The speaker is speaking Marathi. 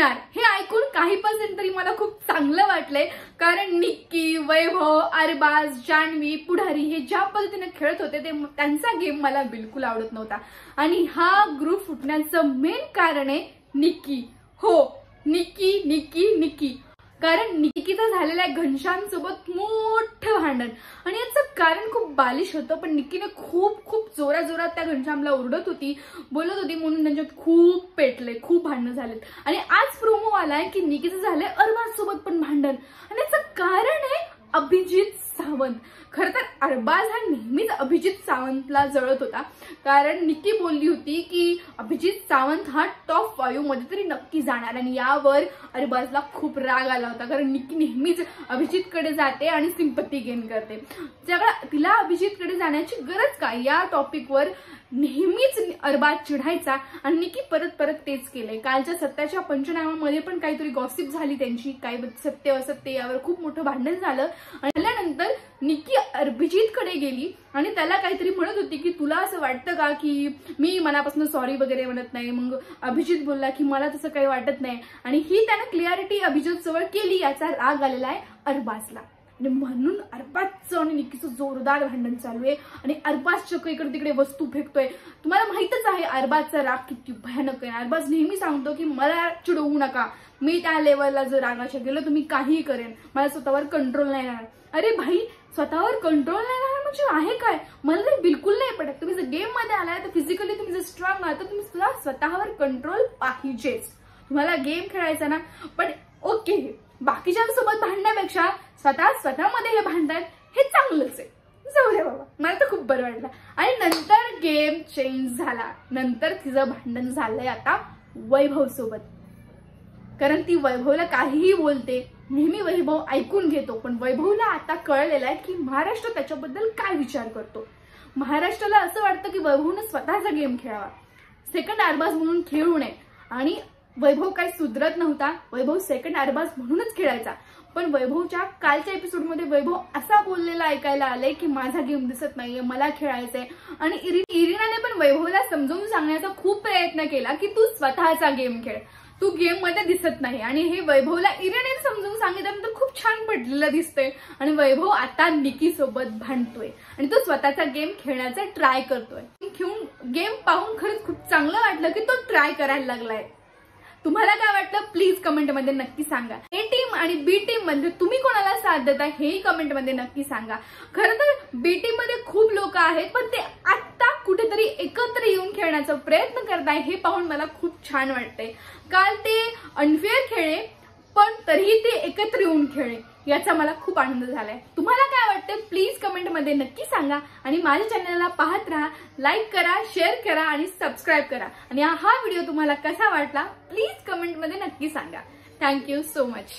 फुटणार हे ऐकून काही पर्सेंट तरी मला खूप चांगलं वाटलंय. कारण निक्की वैभव अरबाज जान्हवी पुढारी हे ज्या पद्धतीने खेळत होते ते त्यांचा गेम मला बिलकुल आवडत नव्हता. आणि हा ग्रुप फुटण्याचं मेन कारण आहे निक्की. हो निक्की निक्की निक्की. कारण निक्कीचं झालेलं आहे घनश्यामसोबत मोठं भांडण. आणि याचं कारण खूप बालिश होतं पण निक्कीने खूप खूप जोरा जोरात त्या घनश्यामला ओरडत होती बोलत होती म्हणून त्यांच्यात खूप पेटले खूप भांडणं झालेत. आणि आज प्रोमो आलाय की निक्कीचं झालंय अरबाज सोबत पण भांडण. आणि याचं कारण आहे अभिजित सावंत. खरं तर अरबाज हा नेहमीच अभिजित सावंतला जळत होता. कारण निक्की बोलली होती की अभिजित सावंत हा टॉप फाईव्हमध्ये तरी नक्की जाणार. आणि यावर अरबाजला खूप राग आला होता. कारण निक्की नेहमीच अभिजितकडे जाते आणि सिंपत्ती गेन करते. त्यामुळे तिला अभिजितकडे जाण्याची गरज काय? या टॉपिकवर नेहमीच अरबाज चिढायचा आणि निकी परत परत तेच केलंय. कालच्या सत्याच्या पंचनामामध्ये पण काहीतरी गॉसिप झाली त्यांची. काही सत्य असत्य यावर खूप मोठं भांडण झालं. आणि त्यानंतर निकी अभिजितकडे गेली आणि त्याला काहीतरी म्हणत होती की तुला असं वाटतं का की मी मनापासून सॉरी वगैरे म्हणत नाही? मग अभिजित बोलला की मला तसं काही वाटत नाही. आणि ही त्यानं क्लिअरिटी अभिजित जवळ केली याचा राग आलेला आहे अरबाजला. आणि म्हणून अरबाजचं आणि निक्कीचं जोरदार भांडण चालू आहे. आणि अरबाज चक्क इकडे तिकडे वस्तू फेकतोय. तुम्हाला माहितच आहे अरबाजचा राग किती भयानक आहे. अरबाज नेहमी सांगतो की मला चिडवू नका. मी त्या लेवलला जर रागाच्या गेलो तर मी काहीही करेन. मला स्वतःवर कंट्रोल नाही राहणार. अरे भाई स्वतःवर कंट्रोल नाही राहणार म्हणजे आहे काय? मला तर बिलकुल नाही पडत तुम्ही जर गेममध्ये आलाय तर फिजिकली तुम्ही जर स्ट्रॉंग आहात तर तुम्ही सुद्धा स्वतःवर कंट्रोल पाहिजेच. तुम्हाला गेम खेळायचा ना? पण ओके बाकीच्यांसोबत भांडण्यापेक्षा स्वतः स्वतःमध्ये हे भांडण हे चांगलंच आहे. जाऊ दे बाबा मला तर खूप बरं वाटलं. आणि नंतर गेम चेंज झाला. नंतर तिचं भांडण झालंय आता वैभव सोबत कारण ती वैभवला काहीही बोलते नेहमी वैभव ऐकून घेतो. पण वैभवला आता कळलेलं आहे की महाराष्ट्र त्याच्याबद्दल काय विचार करतो. महाराष्ट्राला असं वाटतं की वैभवनं स्वतःचा गेम खेळावा. सेकंड आरबाज म्हणून खेळू नये. आणि वैभव काही सुधरत नव्हता. वैभव सेकंड आरबाज म्हणूनच खेळायचा. पण वैभवच्या कालच्या एपिसोडमध्ये वैभव असा बोललेला ऐकायला आलाय की माझा गेम दिसत नाहीये मला खेळायचंय. आणि इरिनाने पण वैभवला समजावून सांगण्याचा खूप प्रयत्न केला की तू स्वतःचा गेम खेळ. तू गेममध्ये दिसत नाही. आणि हे वैभवला इरिने समजून सांगितल्यानंतर खूप छान पडलेलं दिसतंय. आणि वैभव आता निकी सोबत भांडतोय. आणि तो स्वतःचा गेम खेळण्याचा ट्राय करतोय. खेळून गेम पाहून खरंच खूप चांगलं वाटलं की तो ट्राय करायला लागलाय. तुम्हाला काय वाटतं प्लीज कमेंटमध्ये नक्की सांगा. ए टीम आणि बी टीममध्ये तुम्ही कोणाला साथ देता हेही कमेंटमध्ये नक्की सांगा. खरं तर बी टीममध्ये खूप लोक आहेत पण ते आत्ता कुठेतरी एकत्र येऊन खेळण्याचा प्रयत्न करताय हे पाहून मला खूप छान वाटतंय. काल ते अनफेअर खेळे पण तरीही ते एकत्र येऊन खेळे याचा मला खूप आनंद झालाय. तुम्हाला काय वाटतं प्लीज कमेंटमध्ये नक्की सांगा. आणि माझ्या चॅनलला पाहत राहा लाईक करा शेअर करा आणि सबस्क्राईब करा. आणि हा व्हिडिओ तुम्हाला कसा वाटला प्लीज कमेंटमध्ये नक्की सांगा. Thank you so much